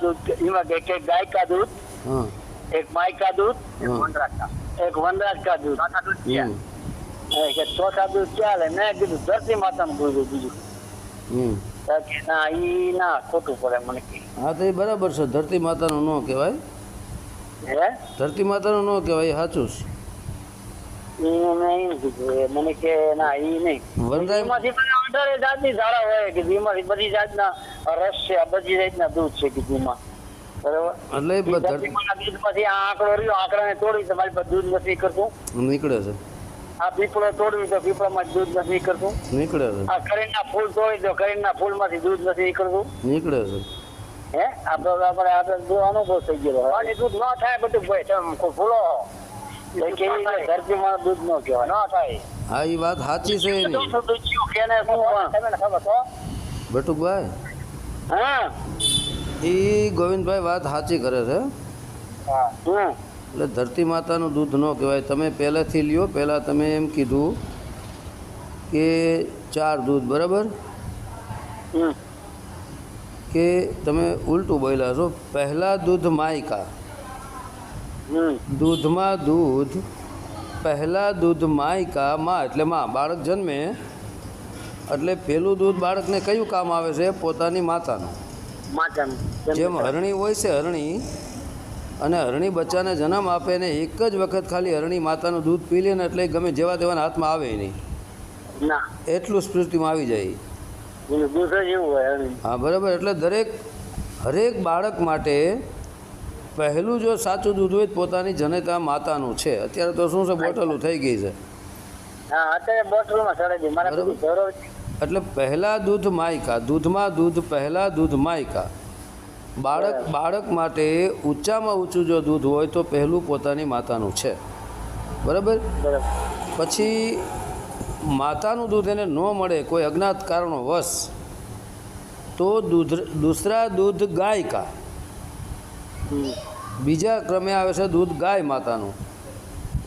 દૂધ એમાં કે કે ગાય કા દૂધ હા. એક માય કા દૂધ હા. વનરાજ કા એક વનરાજ કા દૂધ ચોથા દૂધ ક્યાં લે? મેં કીધું ધરતી માતાનું દૂધ બીજું. ના ઈ ના ખોટું પડે મને હા તો એ બરાબર છે. ધરતી માતાનું ન કહેવાય. હે? ધરતી માતાનું ન કહેવાય એ સાચું છે. ઈ મેં કીધું. એ મને કે ના ઈ નહીં. વનરાય એમાંથી બધા અઢારે જાતની ધારા હોય કે બધી જાતના રસ છે આ બધી જાતના દૂધ છે કે બરાબર? એટલે એ બ- ધર- ધરતીમાંના દૂધમાંથી આ આંકડો રહ્યો આંકડાને તોડી તમારી પાસે દૂધ નથી કરતું નીકળે છે. આ પીપળો તોડવી તો પીપળામાં દૂધ નથી કરતું નીકળે છે. આ કરીના ફૂલ તોડી દો કરીના ફૂલમાંથી દૂધ નથી કરતું નીકળે છે. હે? આપણે આપણે આપણે દૂધ અનુભવ થઈ ગયો પાણી દૂધ ન થાય બધું ભાઈ તમે રીતે ધરતીમાં દૂધ ન કહેવાય. ન થાય. હા એ વાત સાચી છે? બટુકભાઈ? હા. એ ગોવિંદભાઈ વાત સાચી કરે છે. એટલે ધરતી માતાનું દૂધ ન કહેવાય. તમે પહેલાંથી લ્યો પહેલાં તમે એમ કીધું કે ચાર દૂધ બરાબર? કે તમે ઉલટું બોલ્યા છો. પહેલાં દૂધ માયકા. દૂધમાં દૂધ પહેલાં દૂધ માયકા માં એટલે માં બાળક જન્મે એટલે પેલું દૂધ બાળકને કયું કામ આવે છે? પોતાની માતાનું. માતાનું. જેમ હરણી હોય છે હરણી અને હરણી બચ્ચાને જન્મ આપે ને એક જ વખત ખાલી હરણી માતાનું દૂધ પી લે ને એટલે ગમે જેવા તેવાના હાથમાં આવે નહીં. ના. એટલું સ્મૃતિમાં આવી જાય. હા બરાબર. એટલે દરેક હરેક બાળક માટે પહેલું જો સાચું દૂધ હોય તો પોતાની જનતા માતાનું છે. અત્યારે તો શું છે બોટલું થઈ ગઈ છે. હા અત્યારે છે મારા જરૂર. એટલે પહેલાં દૂધ માયકા દૂધમાં દૂધ પહેલાં દૂધ માયકા. બાળક બાળક માટે ઊંચામાં ઊંચું જો દૂધ હોય તો પહેલું પોતાની માતાનું છે. બરાબર? પછી માતાનું દૂધ એને ન મળે કોઈ અજ્ઞાત કારણો વશ તો દૂધ દૂસરા દૂધ ગાય કા બીજા ક્રમે આવે છે દૂધ ગાય માતાનું.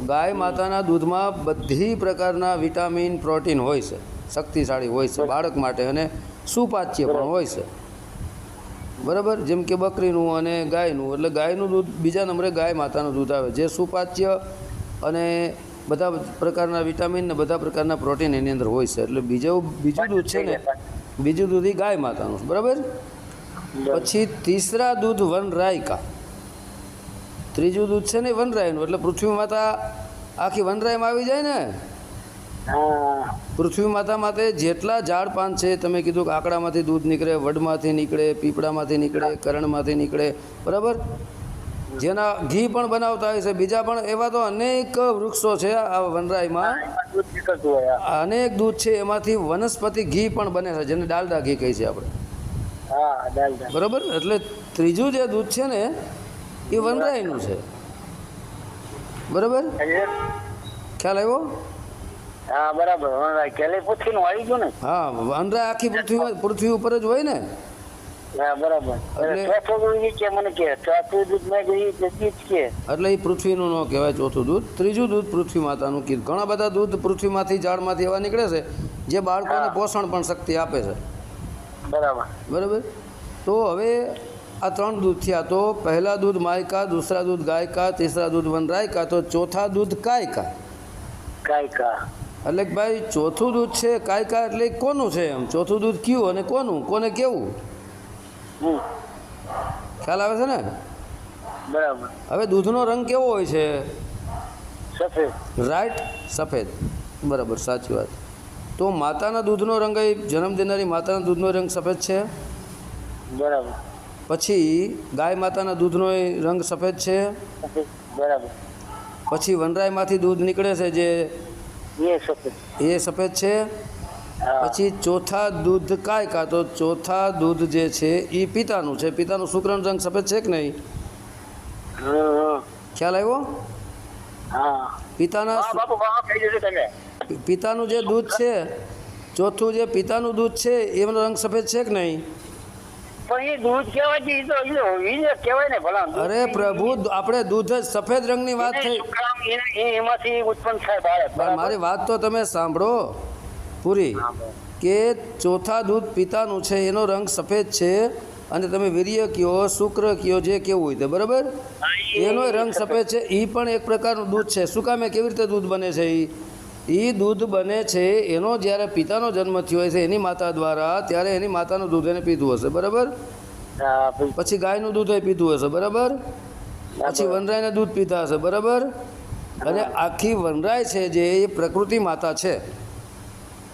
ગાય માતાના દૂધમાં બધી પ્રકારના વિટામિન પ્રોટીન હોય છે. શક્તિશાળી હોય છે, બાળક માટે અને સુપાચ્ય પણ હોય છે. બરાબર? જેમ કે બકરીનું અને ગાયનું. એટલે ગાયનું દૂધ બીજા નંબરે ગાય માતાનું દૂધ આવે. જે સુપાચ્ય અને બધા પ્રકારના વિટામિન ને બધા પ્રકારના પ્રોટીન એની અંદર હોય છે. એટલે બીજું બીજું દૂધ છે ને, બીજું દૂધ એ ગાય માતાનું બરાબર? પછી તીસરા દૂધ વનરાયકા. ત્રીજું દૂધ છે ને વનરાયનું. એટલે પૃથ્વી માતા આખી વનરાયમાં આવી જાય ને? પૃથ્વી માતા માટે જેટલા ઝાડ પાન છે તમે કીધું કે આંકડામાંથી દૂધ નીકળે વડમાંથી નીકળે પીપળામાંથી નીકળે કરણમાંથી નીકળે બરાબર? જેના ઘી પણ બનાવતા હોય છે. બીજા પણ એવા તો અનેક વૃક્ષો છે આ વનરાયમાં. અનેક દૂધ છે એમાંથી વનસ્પતિ ઘી પણ બને છે જેને ડાલડા ઘી કહે છે આપણે. બરાબર? એટલે ત્રીજું જે દૂધ છે ને એ વનરાયનું છે. બરાબર? ખ્યાલ આવ્યો? હા બરાબર. વનરાજ કેલે પૃથ્વી નું આવી ગયું ને? હા વનરાય આખી પૃથ્વી પૃથ્વી ઉપર જ હોય ને? હા બરાબર. એટલે એ પૃથ્વીનું ન કહેવાય ચોથું દૂધ. ત્રીજું દૂધ પૃથ્વી માતાનું કીધું. ઘણા બધા દૂધ પૃથ્વીમાંથી ઝાડમાંથી એવા નીકળે છે જે બાળકોને પોષણ પણ શક્તિ આપે છે. બરાબર. બરાબર? તો હવે આ ત્રણ દૂધ થયા. તો પહેલા દૂધ માયકા દૂસરા દૂધ ગાયકા તીસરા દૂધ વનરાયકા તો ચોથા દૂધ કાયકા. કાયકા. એટલે ભાઈ ચોથું દૂધ છે કાયકા એટલે કોનું છે એમ? ચોથું દૂધ કયું અને કોનું? કોને કેવું? ખ્યાલ આવે છે ને? બરાબર. હવે દૂધનો રંગ કેવો હોય છે? સફેદ. રાઈટ સફેદ. બરાબર સાચી વાત. તો માતાના દૂધનો રંગ એ જન્મ દેનારી માતાના દૂધનો રંગ સફેદ છે? બરાબર. પછી ગાય માતાના દૂધનો રંગ સફેદ છે? બરાબર. પછી વનરાયમાંથી દૂધ નીકળે છે જે એ સફેદ. છે? પછી ચોથા દૂધ કાય કા તો ચોથા દૂધ જે છે એ પિતાનું છે. પિતાનું શુક્રનો રંગ સફેદ છે કે નહીં? ખ્યાલ આવ્યો? પિતાના પિતાનું જે દૂધ છે ચોથું જે પિતાનું દૂધ છે એનો રંગ સફેદ છે કે નહીં. અરે પ્રભુ આપણે દૂધ જ સફેદ રંગની વાત થઈ. એ એમાંથી ઉત્પન્ન થાય બાળક મારી વાત તો તમે સાંભળો પૂરી કે ચોથા દૂધ પિતાનું છે એનો રંગ સફેદ છે અને તમે વીર્ય કયો શુક્ર કયો જે કેવું હોય તે બરાબર? એનો રંગ સફેદ છે એ પણ એક પ્રકારનું દૂધ છે. શું કામે કેવી રીતે દૂધ બને છે એ એ દૂધ બને છે એનો જ્યારે પિતાનો જન્મ થયો હોય છે એની માતા દ્વારા ત્યારે એની માતાનું દૂધ એને પીધું હશે બરાબર? પછી પછી ગાયનું દૂધ એ પીધું હશે બરાબર? પછી વનરાયના દૂધ પીતા હશે બરાબર? અને આખી વનરાય છે જે એ પ્રકૃતિ માતા છે.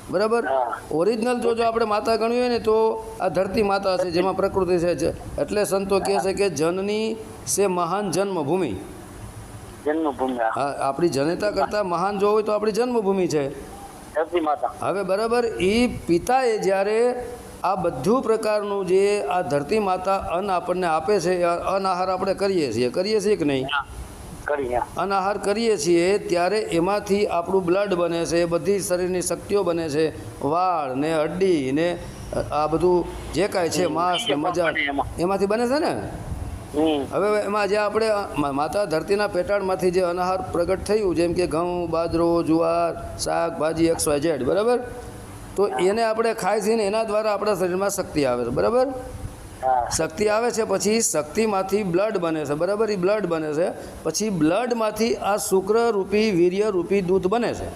બરાબર? ઓરિજિનલ જો જો આપણે માતા ગણવી હોય ને તો આ ધરતી માતા છે જેમાં પ્રકૃતિ છે એટલે સંતો કહે છે કે જનની સે મહાન જન્મભૂમિ. જન્મભૂમિ આપણી જનતા કરતાં મહાન જો હોય તો આપણી જન્મભૂમિ છે. હવે બરાબર એ પિતાએ જ્યારે આ બધું પ્રકારનું જે આ ધરતી માતા અન્ન આપણને આપે છે અન આહાર આપણે કરીએ છીએ. કરીએ છીએ કે નહીં? હા. કરી હા અન્ન આહાર કરીએ છીએ ત્યારે એમાંથી આપણું બ્લડ બને છે બધી શરીરની શક્તિઓ બને છે. વાળ ને હડ્ડી ને આ બધું જે કાંઈ છે માંસ ને મજા એમાંથી બને છે ને? હવે એમાં જે આપણે માતા ધરતીના પેટાળમાંથી જે અનાહાર પ્રગટ થયું જેમ કે ઘઉં બાજરો જુવાર શાકભાજી એક્સ વાય ઝેડ બરાબર? તો એને આપણે ખાઈ છીએ ને એના દ્વારા આપણા શરીરમાં શક્તિ આવે છે બરાબર? શક્તિ આવે છે પછી શક્તિમાંથી બ્લડ બને છે. બરાબર? એ બ્લડ બને છે. પછી બ્લડમાંથી આ શુક્ર રૂપી વીર્ય રૂપી દૂધ બને છે.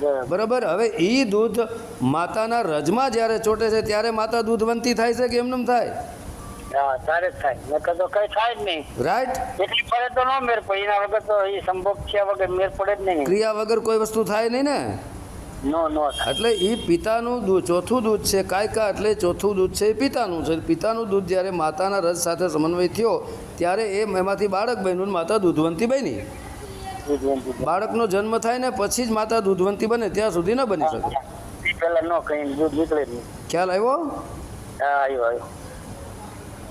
બરાબર. બરાબર? હવે એ દૂધ માતાના રજમાં જ્યારે ચોટે છે ત્યારે માતા દૂધ બનતી થાય છે કે એમ થાય? ક્રિયા વગર કોઈ વસ્તુ થાય નહીં ને? એટલે એ પિતાનું દૂધ ચોથું દૂધ છે કાયકા એટલે ચોથું દૂધ છે એ પિતાનું છે. પિતાનું દૂધ જ્યારે માતાના રસ સાથે સમન્વય થયો ત્યારે એ એમાંથી બાળક બન્યું ને માતા દૂધવંતી બની. બાળકનો જન્મ થાય ને પછી જ માતા દૂધવંતી બને ત્યાં સુધી ન બની શકે. ખ્યાલ આવ્યો?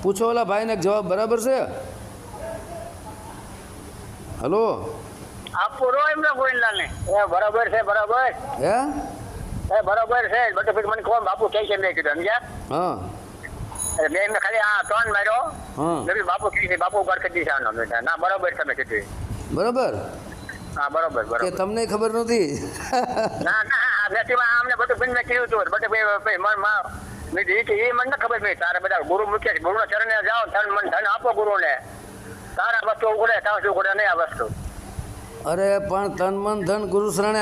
પૂછો ઓલા ભાઈને જવાબ બરાબર છે? હલો? આ પૂરો એમને ગોવિંદલાલ ને એ બરાબર છે બરાબર. હે? એ બરાબર છે બધું મને કોણ બાપુ કે છે મેં કીધું સમજ્યા? હા. મેં એમને ખાલી આ ત્રણ માર્યો. હા. બાપુ કહે છે બાપુ ઉપર કરી દીધા આનો. ના બરાબર તમે કીધું. બરાબર? હા બરાબર કે બરાબર તમને ખબર નથી? ના ના વ્યક્તિમાં અમને બધું બિન મેં કીધું હતું બટ ભાઈ માં એ મને ખબર ભાઈ તારે બધા ગુરુ મૂક્યા છે. ગુરુના ચરણે જાઓ ધન મન ધન આપો ગુરુને. તારા વસ્તુ ઉગડે તારા શું ઉગડે નહીં આ વસ્તુ. અરે પણ તન મન ધન ગુરુ શરણે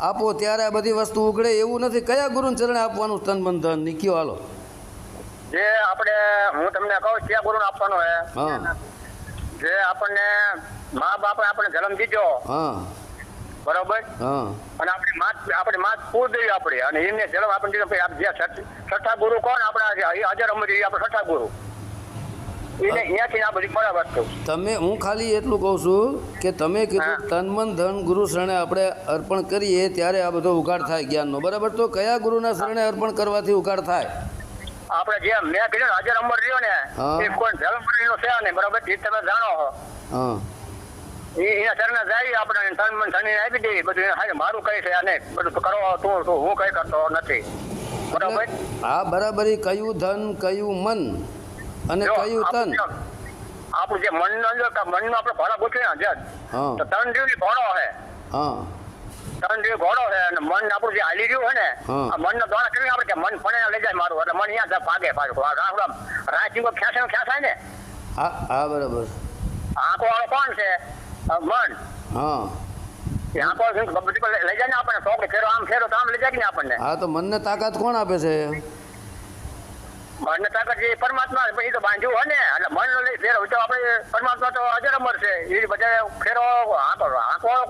આપો ત્યારે આ બધી વસ્તુ ઉગડે એવું નથી. કયા ગુરુ ચરણે આપવાનું તન મન ધન? નીકળ્યો હાલો. જે આપણે હું તમને કહું ક્યાં ગુરુને આપવાનો હે. જે આપણને મા બાપે આપણે જન્મ દીધો. હા. બરોબર? હા. અને આપણી માત આપણી માત પૂર દેવી આપણી. અને એને જન્મ આપણે દીધો. આપ જે છઠ્ઠા ગુરુ કોણ? આપણા જે અમરી આપણે છઠ્ઠા ગુરુ એને અહીંયાથી આ બધી મળે વસ્તુ તમે હું ખાલી એટલું કહું છું કે તમે કીધું તન મન ધન ગુરુ શરણે આપણે અર્પણ કરીએ ત્યારે આ બધો ઉઘાડ થાય જ્ઞાનનો. બરાબર? તો કયા ગુરુના શરણે અર્પણ કરવાથી ઉઘાડ થાય? આપણે જે મેં કીધું હાજર અમર રહ્યો ને એ કોઈ જન્મ નો છે ને બરાબર? એ તમે જાણો છો. હા. એ એના જાય આપણે તન મન ધન આપી દઈએ બધું મારું કઈ છે અને બધું કરો તું હું કઈ કરતો નથી. બરાબર? હા બરાબર કયું ધન કયું મન? અને કયું તન? આપણું જે- મન મનનો જો કે મનનો આપણે ભાડા ગોઠવી ને તો ત્રણ દિવસ ઘોડો છે. હા. ત્રણ દિવસ ઘોડો છે અને મન આપણું જે હાલી રહ્યું છે ને હા. આ મનનો દોડા કર્યું આપણે કે મન ફણે લઈ જાય મારું. એટલે મન અહીંયા ભાગે પાછું આ રામ રાજીવ નો થાય ને. હા હા બરાબર. આંખો વાળો કોણ છે? મન. હા. આંખો લઈ જાય ને આપણને. ચોકડી ફેરો આમ ફેરો તો આમ લઈ જાય ને આપણને? હા તો મનને તાકાત કોણ આપે છે? મનને તાકાત જે પરમાત્મા એ તો બાંધ્યું હોય ને એટલે મન લઈ ફેરો તો આપણે પરમાત્મા તો અજર અમર છે. એ બધા ફેરો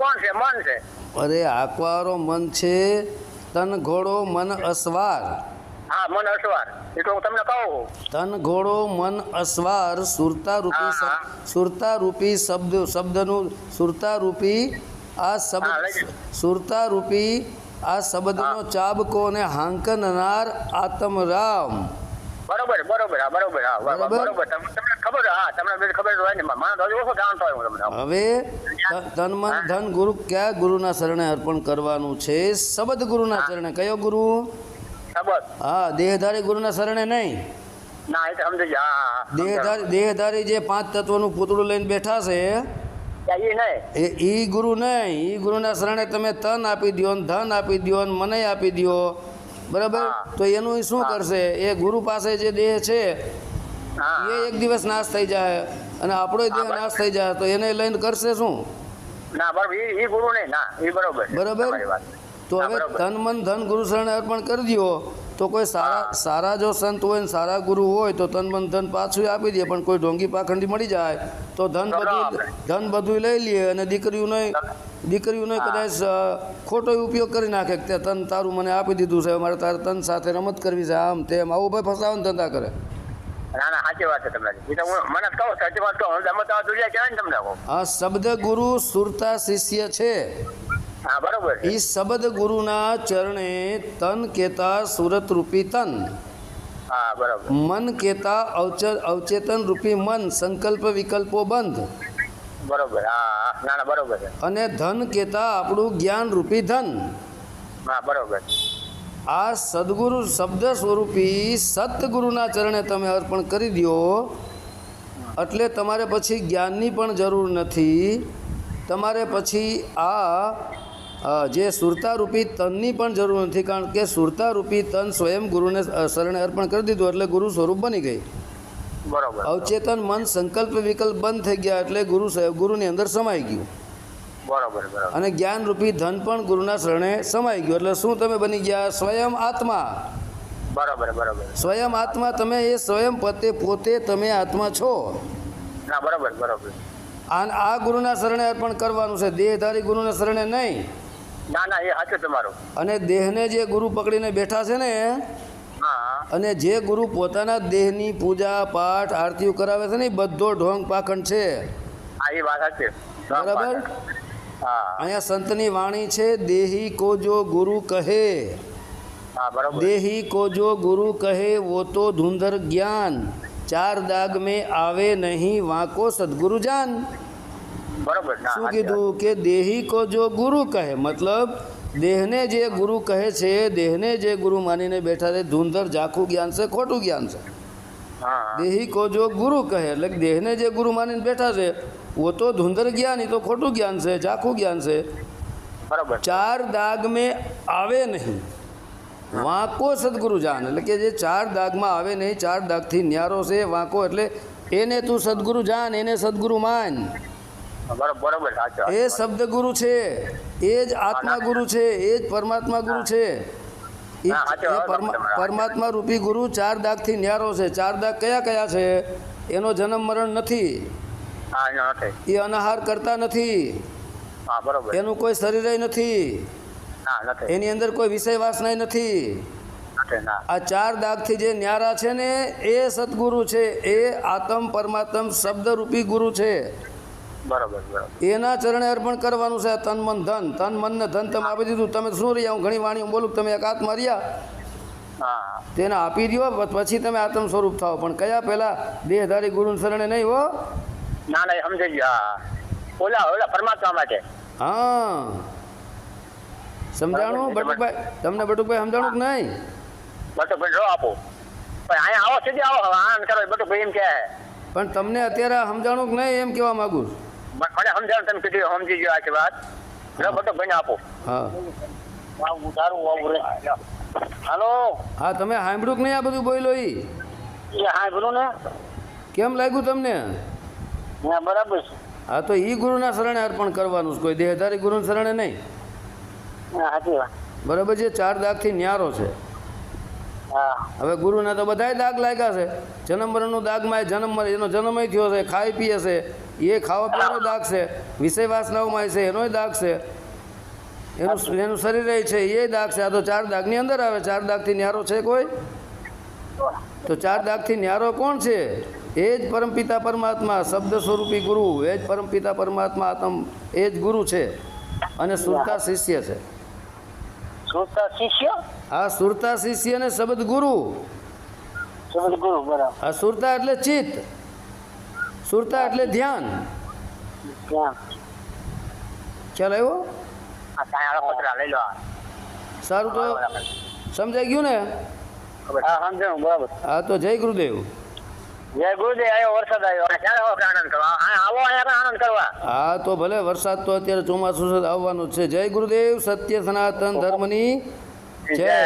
કોણ છે? મન છે. અરે આકવારો મન છે તન ઘોડો મન અસવાર. હા મન અસવાર. એ તો હું તમને કહું. તન ઘોડો મન અસવાર સુરતા રૂપી સુરતા રૂપી શબ્દ શબ્દનું સુરતા રૂપી આ શબ્દ સુરતા રૂપી આ શબ્દનો ચાબકો ને હાંકનનાર આત્મરામ. બરોબર બરોબર હા બરોબર હા બરોબર? તમને ખબર હા તમને ખબર હોય ને માણસ હજુ ઓછો જાણતો હોય હું તમને હવે તન મન ધન ગુરુ કયા ગુરુના શરણે અર્પણ કરવાનું છે? શબ્દ ગુરુના શરણે. કયો ગુરુ? ખબર હા દેહધારી ગુરુના શરણે નહીં. દેહધારી દેહધારી જે પાંચ તત્વનું પૂતળું લઈને બેઠા છે એ ઈ ગુરુ નહીં. ઈ ગુરુના શરણે તમે તન આપી દ્યો ધન આપી દો મને આપી દ્યો. બરાબર? તો એનું શું કરશે? એ ગુરુ પાસે જે દેહ છે એ એક દિવસ નાશ થઈ જાય. અને આપણો દેહ નાશ થઈ જાય તો એને લઈને કરશે શું? ના બરાબર ઈ ઈ ગુરુ ના ઈ બરોબર. બરાબર? તો હવે. તન મન ધન ગુરુ શરણે અર્પણ કરી દો તો કોઈ સારા સારા જો સંત હોય ને સારા ગુરુ હોય તો તન મન ધન પાછું આપી દે. પણ કોઈ ઢોંગી પાખંડી મળી જાય તો ધન બધું ધન બધું લઈ લે અને દીકરીઓને દીકરીઓને કદાચ ખોટો ઉપયોગ કરી નાખે કે તન તારું મને આપી દીધું છે મારે તારે તન સાથે રમત કરવી છે આમ તેમ. આવું ભાઈ ફસાવન ધંધા કરે. હું શબ્દ ગુરુ સુરતા શિષ્ય છે. હા બરોબર એ શબ્દ ગુરુના ચરણે તન કેતા સુરત રૂપી તન. હા બરોબર. મન કેતા અવચ અવચેતન રૂપી મન. સંકલ્પ વિકલ્પો બંધ. બરોબર હા. ના ના બરોબર છે. અને ધન કેતા આપણું જ્ઞાન રૂપી ધન. હા બરોબર. આ સદગુરુ શબ્દ સ્વરૂપી સતગુરુના ચરણે તમે અર્પણ કરી દો. એટલે તમારે પછી જ્ઞાનની પણ જરૂર નથી. તમારે પછી આ જે સુરતારૂપી તનની પણ જરૂર નથી. કારણ કે સુરતારૂપી તન સ્વયં ગુરુને શરણે અર્પણ કરી દીધું એટલે ગુરુ સ્વરૂપ બની ગઈ. બરોબર. અવચેતન મન સંકલ્પ વિકલ્પ બંધ થઈ ગયા એટલે ગુરુ ગુરુની અંદર સમાઈ ગયું. બરોબર અને અને જ્ઞાનરૂપી ધન પણ ગુરુના શરણે સમાઈ ગયું. એટલે શું તમે બની ગયા? સ્વયં આત્મા. બરાબર બરાબર. સ્વયં આત્મા તમે એ સ્વયં પોતે પોતે તમે આત્મા છો. ના બરાબર બરાબર. આ આ ગુરુના શરણે અર્પણ કરવાનું છે. દેહધારી ગુરુના શરણે નહીં. ના ના એ સાચું તમારું. અને દેહને જે ગુરુ પકડીને બેઠા છે ને અને જે ગુરુ પોતાના દેહની પૂજા પાઠ આરતીઓ કરાવે છે ને બધો ઢોંગ પાખંડ છે. બરાબર? અહીંયા સંતની વાણી છે દેહી કો જો ગુરુ કહે. દેહી કો જો ગુરુ કહે વો તો ધુંધર જ્ઞાન. ચાર દાગ મેં આવે નહીં વાંકો સદગુરુ જાન બરોબર શું કીધું? કે દેહી કો જો ગુરુ કહે. મતલબ દેહને જે ગુરુ કહે છે દેહને જે ગુરુ માનીને બેઠા છે ધૂંધર ઝાખું જ્ઞાન છે ખોટું જ્ઞાન છે. દેહી કો જો ગુરુ કહે એટલે દેહને જે ગુરુ માનીને બેઠા છે વો તો ધુંધર જ્ઞાન એ તો ખોટું જ્ઞાન છે ઝાખું જ્ઞાન છે. બરાબર. ચાર દાગ મેં આવે નહીં. વાંકો સદગુરુ જાન એટલે કે જે ચાર દાગમાં આવે નહીં ચાર દાગથી ન્યારો છે વાંકો એટલે એને તું સદગુરુ જાન એને સદગુરુ માન. એ શબ્દ ગુરુ છે એ જ આત્મા ગુરુ છે એ જ પરમાત્મા ગુરુ છે. એ પરમાત્મા રૂપી ગુરુ ચાર દાગથી ન્યારો છે. ચાર દાગ કયા કયા છે? એનો જન્મ મરણ નથી. એ અનાહાર કરતા નથી. એનું કોઈ શરીર નથી. એની અંદર કોઈ વિષય વાસના નથી નથી આ ચાર દાગથી જે ન્યારા છે ને એ સદગુરુ છે. એ આત્મ પરમાત્મ શબ્દરૂપી ગુરુ છે. બરોબર બરોબર. એના ચરણે અર્પણ કરવાનું છે તન મન ધન. તન મન ને ધન તમે આપી દીધું. તમે શું રહ્યા? હું ઘણી વાણીઓ બોલું તમે એક આત્મા રહ્યા. હા. તેને આપી દો પછી તમે આત્મ સ્વરૂપ થાઓ. પણ કયા પહેલા દેહધારી ગુરુ શરણે નહીં હો? ના ના સમજાઈ ગયો. હા. ઓલા ઓલા પરમાત્મા માટે. હા. સમજાણું? બટુકભાઈ તમને બટુકભાઈ સમજાણું કે નહીં? બટુકભાઈ રો આપો. પણ અહીંયા આવો સીધી આવો. આન કરો બટુકભાઈ એમ કે પણ તમને અત્યારે સમજાણું કે નહીં એમ કહેવા માગું છું. મને સમજાવ તમે કીધું સમજી ગયો આખી વાત. જો બટુક ભાઈને આપો. હા. આવું તારું આવું રે. હાલો. હા તમે સાંભળ્યું કે નહીં આ બધું બોલ્યો ઈ? એ હા બોલો ને. કેમ લાગ્યું તમને? હા બરાબર છે. હા તો ઈ ગુરુના શરણે અર્પણ કરવાનું છે. કોઈ દેહધારી ગુરુના શરણે નહીં? સાચી વાત. બરાબર છે ચાર દાગથી ન્યારો છે. હા. હવે ગુરુના તો બધાય દાગ લાગ્યા છે. જન્મ મરણનો દાગમાં એ જન્મ મરે એનો જન્મય થયો છે ખાઈ પીએ છે. એ ખાવા પીવાનો દાગ છે. વિષય વાસનાઓમાં છે એનોય દાગ છે. એનું એનું શરીર છે એ દાગ છે. આ તો ચાર દાગની અંદર આવે ચાર દાગથી ન્યારો છે કોઈ? તો ચાર દાગથી ન્યારો કોણ છે? એ જ પરમપિતા પરમાત્મા શબ્દ સ્વરૂપી ગુરુ. એ જ પરમપિતા પરમાત્મા આત્મ એ જ ગુરુ છે. અને સુરતા શિષ્ય છે. આ સુરતા શિષ્ય ને શબ્દ ગુરુ. આ સુરતા એટલે ચિત્ત. સુરતા એટલે ધ્યાન. ખ્યાલ આવ્યો? કાંઈ લઈ લો. સારું તો સમજાઈ ગયું ને? હા તો જય ગુરુદેવ. જય ગુરુદેવ આવ્યો વરસાદ આવ્યો આનંદ કરવા? આવો આનંદ કરવા. હા તો ભલે વરસાદ તો અત્યારે ચોમાસું આવવાનું છે. જય ગુરુદેવ સત્ય સનાતન ધર્મની જય.